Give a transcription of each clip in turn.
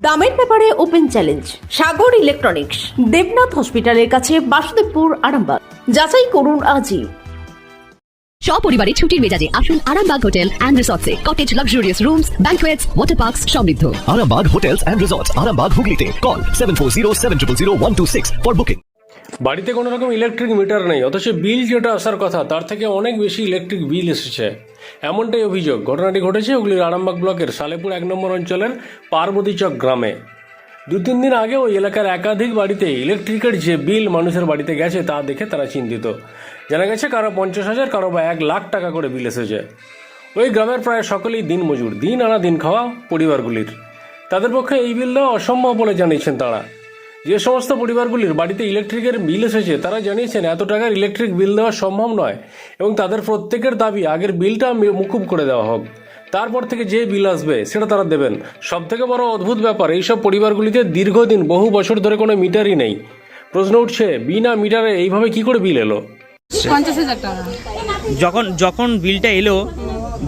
দামের ব্যাপারে open challenge Sagar electronics Debnath হসপিটালের কাছে বাসুদেবপুর আরামবাগ। যাচাই করুন আজই। সপরিবারে ছুটির মেজাজে আসুন Arambagh hotel and রিসর্টসে। Cottage luxurious rooms banquets water parks সমৃদ্ধ। Arambag Hotels and Resorts, Arambag Hooghly Call 740 for booking. বাড়িতে কোনো রকম ইলেকট্রিক মিটার নেই অথচ বিল যেটা আসার কথা তার থেকে অনেক বেশি ইলেকট্রিক বিল এসেছে। এমনটাই অভিযোগ। ঘটনাটি ঘটেছে হুগলির আরামবাগ ব্লকের সালেপুর এক নম্বর অঞ্চলের পার্বতীচক গ্রামে। দু তিন দিন আগে ওই এলাকার একাধিক বাড়িতে ইলেকট্রিকের যে বিল মানুষের বাড়িতে গেছে তা দেখে তারা চিন্তিত। জানা গেছে, কারও পঞ্চাশ হাজার, কারও বা এক লাখ টাকা করে বিল এসেছে। ওই গ্রামের প্রায় সকলেই দিন মজুর, দিন আনা দিন খাওয়া পরিবারগুলির। তাদের পক্ষে এই বিল দেওয়া অসম্ভব বলে জানিয়েছেন তারা। যে সমস্ত পরিবারগুলির বাড়িতে ইলেকট্রিকের বিল এসেছে তারা জানিয়েছেন এত টাকার ইলেকট্রিক বিল দেওয়া সম্ভব নয় এবং তাদের প্রত্যেকের দাবি আগের বিলটা মুকুব করে দেওয়া হোক। তারপর থেকে যে বিল আসবে সেটা তারা দেবেন। সব থেকে বড় অদ্ভুত ব্যাপার এইসব পরিবারগুলিতে দীর্ঘদিন বহু বছর ধরে কোনো মিটারই নেই। প্রশ্ন উঠছে বিনা মিটারে এইভাবে কি করে বিল এলো? পঞ্চাশ হাজার টাকা। যখন যখন বিলটা এলো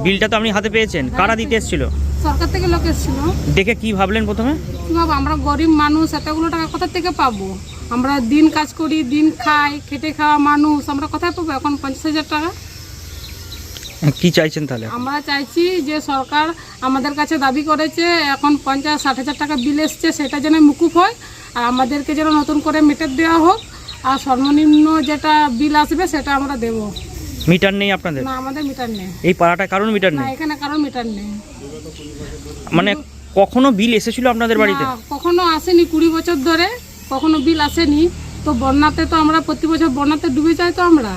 বিলটা তো আপনি হাতে পেয়েছেন। কারা দিতে এসেছিল? সরকার থেকে লোক এসেছিল। দেখে কি ভাবলেন প্রথমে? কি বাবা আমরা গরিব মানুষ এতগুলো টাকা কোথা থেকে পাবো? আমরা দিন কাজ করি দিন খাই খেটে খাওয়া মানুষ আমরা কোথায় পাবো এখন পঞ্চাশ হাজার টাকা? কি চাইছেন তাহলে? আমরা চাইছি যে সরকার আমাদের কাছে দাবি করেছে এখন পঞ্চাশ ষাট হাজার টাকা বিল এসছে সেটা যেন মুকুব হয় আর আমাদেরকে যেন নতুন করে মিটার দেওয়া হোক আর সর্বনিম্ন যেটা বিল আসবে সেটা আমরা দেব। মিটার নেই আপনাদের? না আমাদের মিটার নেই। এই পাড়াটায় কারণ মিটার না নেই? এখানে কারোর মিটার নেই। মানে কখনো বিল এসেছিল আপনাদের বাড়িতে? না, কখনো আসেনি কুড়ি বছর ধরে কখনো বিল আসেনি। তো বন্যাতে তো আমরা প্রতি বছর বন্যাতে ডুবে যাই তো আমরা।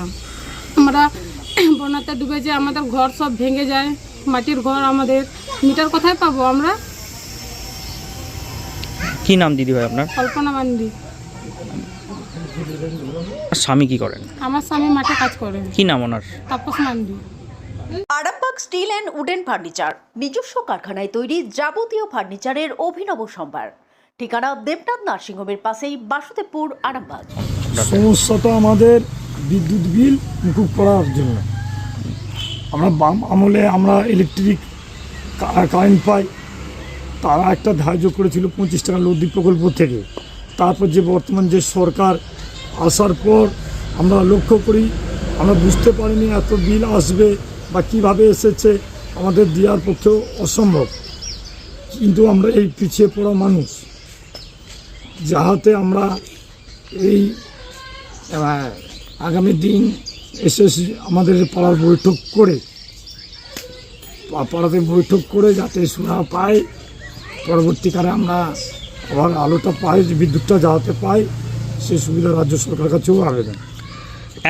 আমরা বন্যাতে ডুবে যাই আমাদের ঘর সব ভেঙে যায় মাটির ঘর আমাদের। মিটার কোথায় পাবো আমরা? কি নাম দিদি ভাই আপনার? কল্পনা মান্ডি। স্বামী কি করেন? আমার স্বামী মাঠে কাজ করেন। কি নাম ওনার? Tapas Mandi. Arambagh steel and wooden furniture নিজস্ব কারখানায় তৈরি যাবতীয় ফার্নিচারের অভিনব সম্ভার। ঠিকানা দেবনাথ নার্সিংহোমের পাশেই বাসুদেবপুর আরামবাগ। সমস্যাটা আমাদের বিদ্যুৎ বিল মুকুব করার জন্য। আমরা বাম আমলে আমরা ইলেকট্রিক কারেন্ট পাই। তারা একটা ধার্য করেছিল পঁচিশ টাকা লদ্দি প্রকল্প থেকে। তারপর যে বর্তমান যে সরকার আসার পর আমরা লক্ষ্য করি, আমরা বুঝতে পারিনি এত বিল আসবে বা কীভাবে এসেছে, আমাদের দেওয়ার পক্ষেও অসম্ভব। কিন্তু আমরা এই পিছিয়ে পড়া মানুষ, যাহাতে আমরা এই আগামী দিন এসে আমাদের পাড়ার বৈঠক করে। পাড়াতে বৈঠক করে যাতে সুরা পায়, পরবর্তীকালে আমরা আবার আলোটা পাই বিদ্যুৎটা যাওয়াতে পাই সেই সুবিধা রাজ্য সরকার কাছেও আবেদন।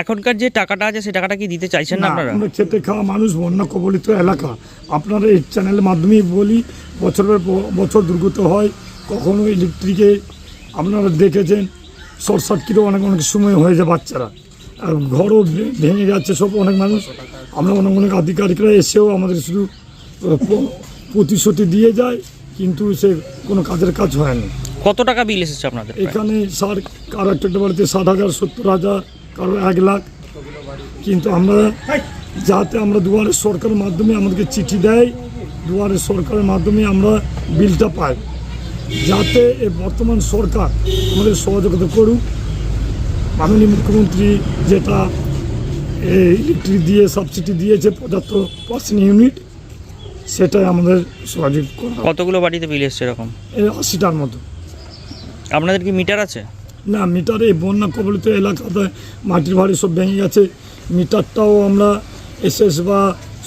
এখনকার যে টাকাটা আছে সেই টাকাটা কি দিতে চাইছেন না আপনারা? আমরা খেতে খাওয়া মানুষ বন্যা কবলিত এলাকা। আপনারা এই চ্যানেলের মাধ্যমেই বলি বছরের বছর দুর্গত হয় কখনো ইলেকট্রিকে আপনারা দেখেছেন শর্ট সার্কিটও অনেক অনেক সময় হয়ে যায় বাচ্চারা। আর ঘরও ভেঙে যাচ্ছে সব অনেক মানুষ। আমরা অনেক অনেক আধিকারিকরা এসেও আমাদের শুধু প্রতিশ্রুতি দিয়ে যায়। কিন্তু সে কোনো কাজের কাজ হয় না কত টাকা বিল এসেছে আপনাদের? এখানে সার কারও একটা একটা বাড়িতে ষাট হাজার সত্তর হাজার কারও এক লাখ। কিন্তু আমরা যাতে আমরা দুয়ারে সরকারের মাধ্যমে আমাদেরকে চিঠি দেয় দুয়ারে সরকারের মাধ্যমে আমরা বিলটা পাই। যাতে এই বর্তমান সরকার আমাদের সহযোগিতা করুক। মাননীয় মুখ্যমন্ত্রী যেটা ইলেকট্রিক দিয়ে সাবসিডি দিয়েছে পঁচাত্তর পার্সেন্ট ইউনিট সেটাই আমাদের সহযোগ করা কতগুলো বাড়িতে বিল এসছে এরকম? এই আশিটার মতো। আপনাদের কি মিটার আছে? না মিটার এই বন্যা কবলিত এলাকাতে মাটির বাড়ি সব ভেঙে গেছে। মিটারটাও আমরা এসএস বা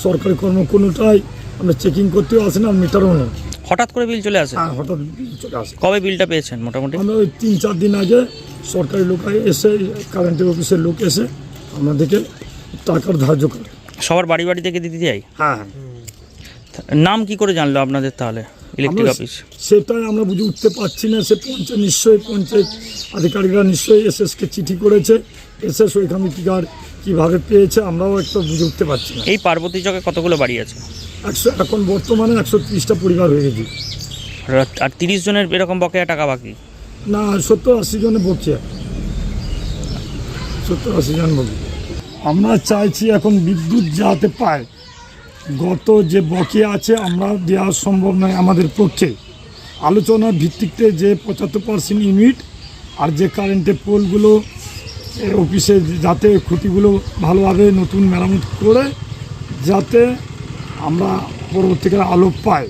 সরকারি কর্ম কোনোটাই আমরা চেকিং করতেও আসে না মিটারও নেই। হঠাৎ করে বিল চলে আসে? হ্যাঁ হঠাৎ বিল চলে আসে। কবে বিলটা পেয়েছেন মোটামুটি? আমরা ওই তিন চার দিন আগে সরকারি লোক এসে কারেন্টের অফিসের লোক এসে আমাদেরকে টাকার ধার্য করে। সবার বাড়ি বাড়ি থেকে দিতে যাই হ্যাঁ। নাম কি করে জানলো আপনাদের তাহলে? ইলেকট্রিক অফিস সেটাই আমরা বুঝে উঠতে পারছি না সে পঞ্চায়েত নিশ্চয়ই পঞ্চায়েত আধিকারিকরা নিশ্চয়ই এসএসকে চিঠি করেছে। এসএস ওইখানে কী আর কীভাবে পেয়েছে আমরাও একটা বুঝে উঠতে পারছি না। এই পার্বতী চকে কতগুলো বাড়ি আছে? একশো এখন বর্তমানে একশো ত্রিশটা পরিবার হয়ে গেছে। আর- তিরিশ জনের এরকম বকেয়া টাকা বাকি? না সত্তর আশি জনের বকিয়া। সত্তর আশি জন বকি আমরা চাইছি এখন বিদ্যুৎ যাতে পায়। গত যে বকেয়া আছে, আমরা দেওয়া সম্ভব নয় আমাদের পক্ষে। আলোচনার ভিত্তিতে যে পঁচাত্তর পার্সেন্ট ইউনিট আর যে কারেন্টের পোলগুলো অফিসে যাতে ক্ষতিগুলো ভালোভাবে নতুন মেরামত করে, যাতে আমরা পরবর্তীকালে আলো পাই।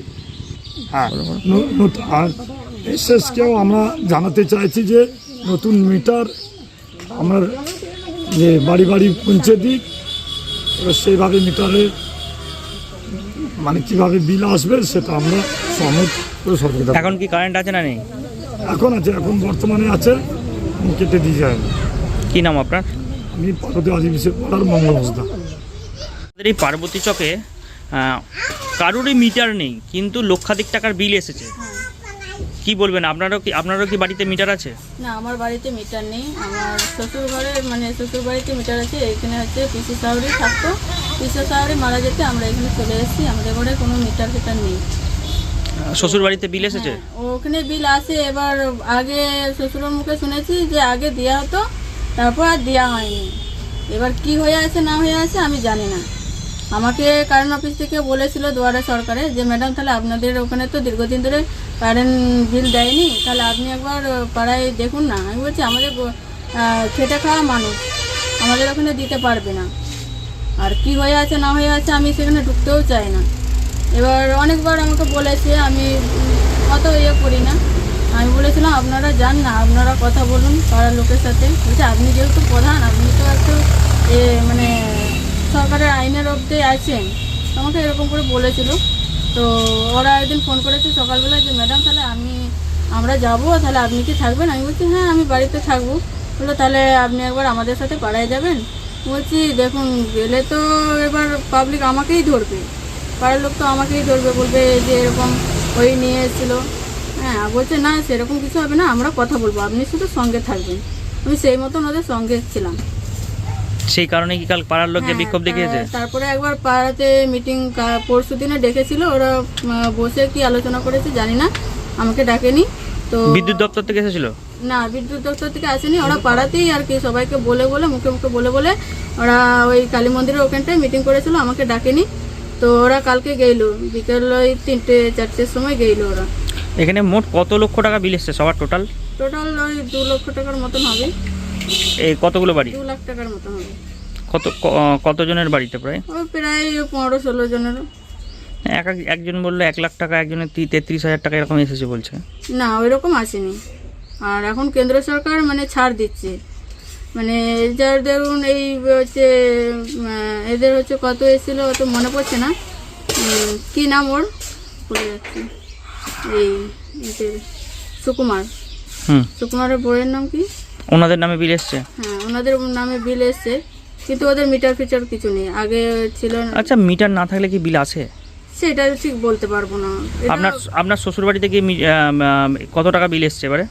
হ্যাঁ আর এসএসকেও আমরা জানাতে চাইছি যে নতুন মিটার আমরা যে বাড়ি বাড়ি পৌঁছে দিক সেইভাবে মিটারের মানে কীভাবে বিল আসবে সেটা আমরা সহমত করে সহযোগিতা এখন কি কারেন্ট আছে না নেই? এখন আছে এখন বর্তমানে আছে কেটে দিয়ে যাই। কি নাম আপনার? আমি পার্বতী আদিবাসী পাড়ার মঙ্গল হোসদা আমাদের এই পার্বতী চকে কারোরই মিটার নেই কিন্তু লক্ষাধিক টাকার বিল এসেছে। কি বলবেন আপনারও কি আপনারও কি বাড়িতে মিটার আছে? না আমার বাড়িতে মিটার নেই। আমার শ্বশুর ঘরে মানে শ্বশুর বাড়িতে মিটার আছে এখানে হচ্ছে পিসি শাহরি থাকতো। পিসি শাহরি মারা যেতে আমরা এখানে চলে এসেছি আমাদের ঘরে কোনো মিটার ফিটার নেই। শ্বশুর বাড়িতে বিল এসেছে? হ্যাঁ, ওখানে বিল আসে এবার আগে শ্বশুরের মুখে শুনেছি যে আগে দেওয়া হতো তারপর আর দেওয়া হয়নি। এবার কি হয়ে আছে না হয়ে আছে আমি জানি না। আমাকে কারেন্ট অফিস থেকে বলেছিল দুয়ারে সরকারে যে ম্যাডাম তাহলে আপনাদের ওখানে তো দীর্ঘদিন ধরে কারেন্ট বিল দেয়নি তাহলে আপনি একবার পাড়ায় দেখুন না। আমি বলছি আমাদের খেটে খাওয়া মানুষ আমাদের ওখানে দিতে পারবে না। আর কি হয়ে আছে, না হয়ে আছে, আমি সেখানে ঢুকতেও চাই না। এবার অনেকবার আমাকে বলেছে, আমি অত ইয়ে করি না। আমি বলেছিলাম, আপনারা যান না, আপনারা কথা বলুন পাড়ার লোকের সাথে। বলছে, আপনি যেহেতু প্রধান, আপনি তো একটু এ মানে সরকারের আইনের অব্দে আছেন। আমাকে এরকম করে বলেছিল। তো ওরা একদিন ফোন করেছে সকালবেলা যে, ম্যাডাম, তাহলে আমি, আমরা যাব, তাহলে আপনি কি থাকবেন? আমি বলছি হ্যাঁ আমি বাড়িতে থাকব। বলল, তাহলে আপনি একবার আমাদের সাথে পাড়ায় যাবেন? বলছি দেখুন গেলে তো এবার পাবলিক আমাকেই ধরবে। পাড়ার লোক তো আমাকেই ধরবে বলবে যে এরকম ওই নিয়ে এসেছিল। হ্যাঁ বলছে না সেরকম কিছু হবে না আমরা কথা বলব আপনি শুধু সঙ্গে থাকবেন। আমি সেই মতন ওদের সঙ্গে ছিলাম। সেই কারণে কি কাল পাড়ার লোককে হ্যাঁ, বিক্ষোভ দেখিয়েছে? তারপরে একবার পাড়াতে মিটিং পরশু দিনে ডেকেছিল ওরা বসে কি আলোচনা করেছে জানি না আমাকে ডাকেনি তো বিদ্যুৎ দপ্তর থেকে এসেছিল? না বিদ্যুৎ দপ্তর থেকে আসেনি ওরা পাড়াতেই আর কি সবাইকে বলে বলে মুখে মুখে বলে বলে ওরা ওই কালী মন্দিরের ওখানটায় মিটিং করেছিল আমাকে ডাকেনি। তো ওরা কালকে গেইলো বিকেল ওই তিনটে চারটের সময় গেইলো ওরা। এখানে মোট কত লক্ষ টাকা বিল এসছে সবার টোটাল টোটাল ওই দু লক্ষ টাকার মতন হবে। এই কতগুলো বাড়ি? দু লাখ টাকার মতন হবে। কত কতজনের বাড়িতে প্রায়? ওই প্রায় পনেরো ষোলো জনের। এক এক- একজন বলল এক লাখ টাকা একজনের তেত্রিশ হাজার টাকা এরকম এসেছে বলছে। না ওই রকম আসেনি। আর এখন কেন্দ্র সরকার মানে ছাড় দিচ্ছে। মানে যার ধরুন এই হচ্ছে এদের হচ্ছে কত এসেছিল অত মনে পড়ছে না। কি নাম ওর? ভুলে যাচ্ছে। এই এদের সুকুমার। হুম। সুকুমারের বইয়ের নাম কি? ওনাদের নামে বিল এসছে? হ্যাঁ ওনাদের নামে বিল এসছে। কিন্তু ওদের মিটার ফিচার কিছু নেই। আগে ছিল আচ্ছা মিটার না থাকলে কি বিল আসে সেটা ঠিক বলতে পারব না। আপনার আপনার শ্বশুর বাড়ি থেকে মি- আম, আম, কত টাকা বিল এসছে এবারে?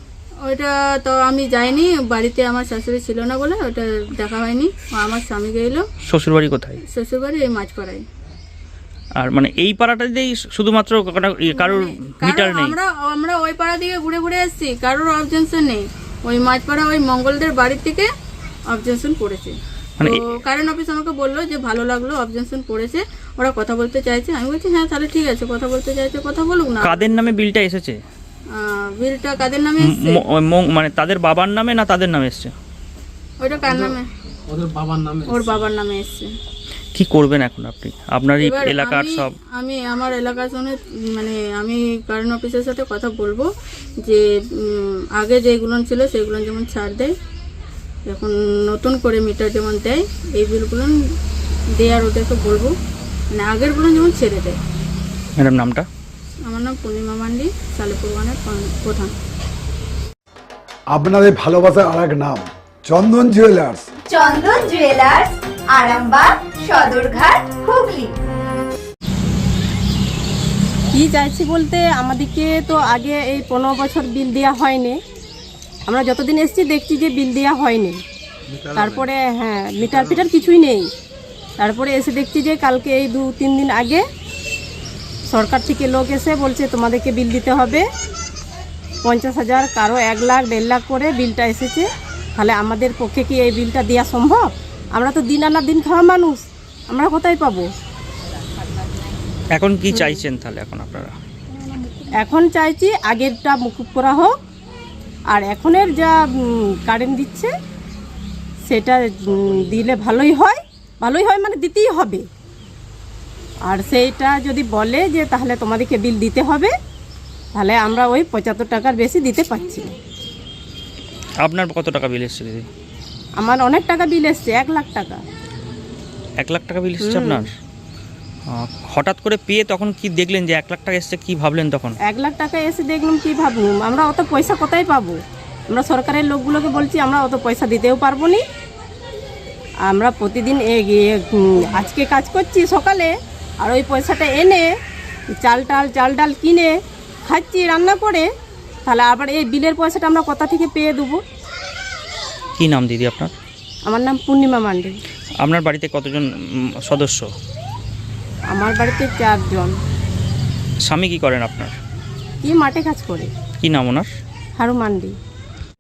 ওইটা তো আমি যাইনি বাড়িতে আমার শাশুড়ি ছিল না বলে ওটা দেখা হয়নি। আমার স্বামী গেলো শ্বশুর বাড়ি কোথায়? শ্বশুরবাড়ি এই মাছপাড়ায় আর মানে এই পাড়াটা পাড়াটাতেই শুধুমাত্র ইয়ে, কারোর মিটার নেই? আমরা আমরা ওই পাড়া থেকে ঘুরে ঘুরে এসেছি কারোর অবজেকশন নেই। ওই মাছপাড়া ওই মঙ্গলদের বাড়ির থেকে অবজেকশন পড়েছে। মানে কারেন্ট অফিস আমাকে বলল যে ভালো লাগল অবজেকশন পড়েছে ওরা কথা বলতে চাইছে। আমি বলছি হ্যাঁ তাহলে ঠিক আছে কথা বলতে চাইছে কথা বলুক না। কাদের নামে বিলটা এসেছে? বিলটা কাদের নামে এসছে? মানে তাদের বাবার নামে না তাদের নামে এসছে? ওইটা কার নামে? ওদের বাবার নামে ওর বাবার নামে এসছে। কি করবেন এখন আপনি? আপনার এই এলাকার সব আমি আমার এলাকার সঙ্গে মানে আমি কারেন্ট অফিসের সাথে কথা বলব যে আগে যেগুলো ছিল সেগুলো যেমন ছাড় দেয় এখন নতুন করে মিটার যেমন দেয় এই বিলগুলো দেওয়ার ওদেরকে বলব। মানে আগেরগুলো যেমন ছেড়ে দেয়। ম্যাডাম নামটা? আমার নাম পূর্ণিমা মান্ডি সালেপুর ওয়ানের প্রধান। আপনাদের ভালোবাসার আর এক নাম চন্দন জুয়েলার্স। চন্দন জুয়েলার্স আরামবাগ সদরঘাট হুগলি। কি চাইছি বলতে আমাদেরকে তো আগে এই পনেরো বছর বিল দেওয়া হয়নি। আমরা যতদিন এসেছি দেখছি যে বিল দেওয়া হয়নি। তারপরে হ্যাঁ মিটার ফিটার কিছুই নেই। তারপরে এসে দেখছি যে কালকে এই দু তিন দিন আগে সরকার থেকে লোক এসে বলছে তোমাদেরকে বিল দিতে হবে। পঞ্চাশ হাজার কারও এক লাখ দেড় লাখ করে বিলটা এসেছে। তাহলে আমাদের পক্ষে কি এই বিলটা দেওয়া সম্ভব? আমরা তো দিন আনা দিন খাওয়া মানুষ। আমরা কোথায় পাবো? এখন কি চাইছেন তাহলে এখন আপনারা? এখন চাইছি আগেরটা মুকুব করা হোক। আর এখনের যা কারেন্ট দিচ্ছে সেটা দিলে ভালোই হয়। ভালোই হয় মানে দিতেই হবে। আর সেইটা যদি বলে যে তাহলে তোমাদেরকে বিল দিতে হবে তাহলে আমরা ওই পঁচাত্তর টাকার বেশি দিতে পারছি না। আপনার কত টাকা বিল এসছে দিদি? আমার অনেক টাকা বিল এসছে এক লাখ টাকা। এক লাখ টাকা বিল এসছে আপনার? হঠাৎ করে পেয়ে তখন কি দেখলেন যে এক লাখ টাকা এসছে কি ভাবলেন তখন? এক লাখ টাকা এসে দেখলাম কি ভাবলুম আমরা অত পয়সা কোথায় পাবো? আমরা সরকারের লোকগুলোকে বলছি আমরা অত পয়সা দিতেও পারব নি। আমরা প্রতিদিন আজকে কাজ করছি সকালে আর ওই পয়সাটা এনে চাল টাল চাল ডাল কিনে খাচ্ছি রান্না করে। তাহলে আবার এই বিলের পয়সাটা আমরা কোথা থেকে পেয়ে দেবো। কি নাম দিদি আপনার? আমার নাম পূর্ণিমা মান্ডি। আপনার বাড়িতে কতজন সদস্য? আমার বাড়িতে চারজন। স্বামী কি করেন আপনার? কি মাঠে কাজ করে। কি নাম ওনার? হারু মান্ডি।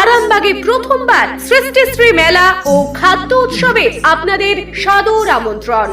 আরামবাগে প্রথমবার সৃষ্টিশ্রী মেলা ও খাদ্য উৎসবে আপনাদের সদর আমন্ত্রণ।